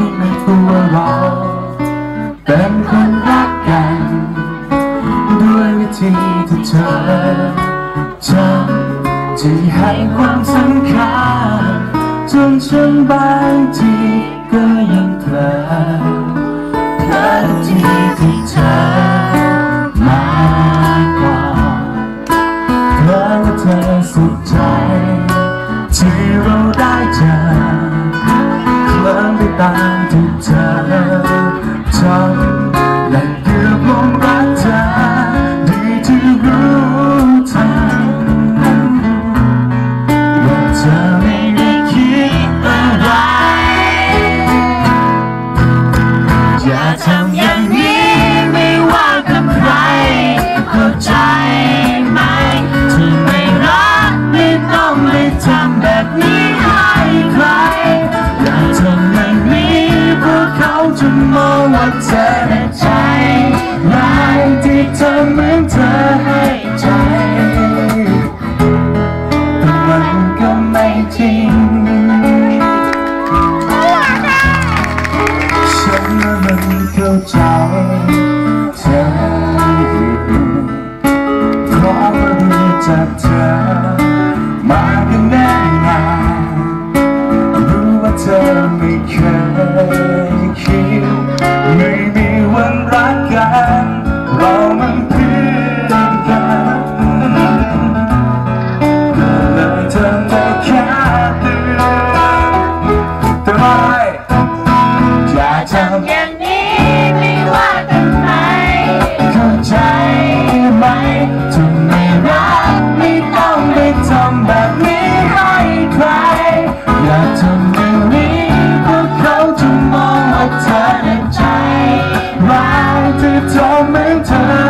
ที่ไม่ตัวเราเป็นคนรักกัน ด้วยวิธีที่เธอจำอที่ให้ความสำคัญจนฉันบางทีก็ยังเพลินเพลินที่ที่เธอมากกว่าเพลินว่เธอสุดใจ ที่เราได้เจอเ love me back. ทำอย่างนี้ไม่ว่ากับใครเข้าใจไหมถ้าไม่รักไม่ต้องไปทำแบบนี้ให้ใครอย่าทำอย่างนี้เพราะเขาจะมองว่าเธอ ใจเธอขอประเดีจากเธอ มากันแน่นานรู้ว่าเธอไม่เคยคิดไม่มีวันรักกัน เรามัน เธอในใจรักที่เธอไม่เธอ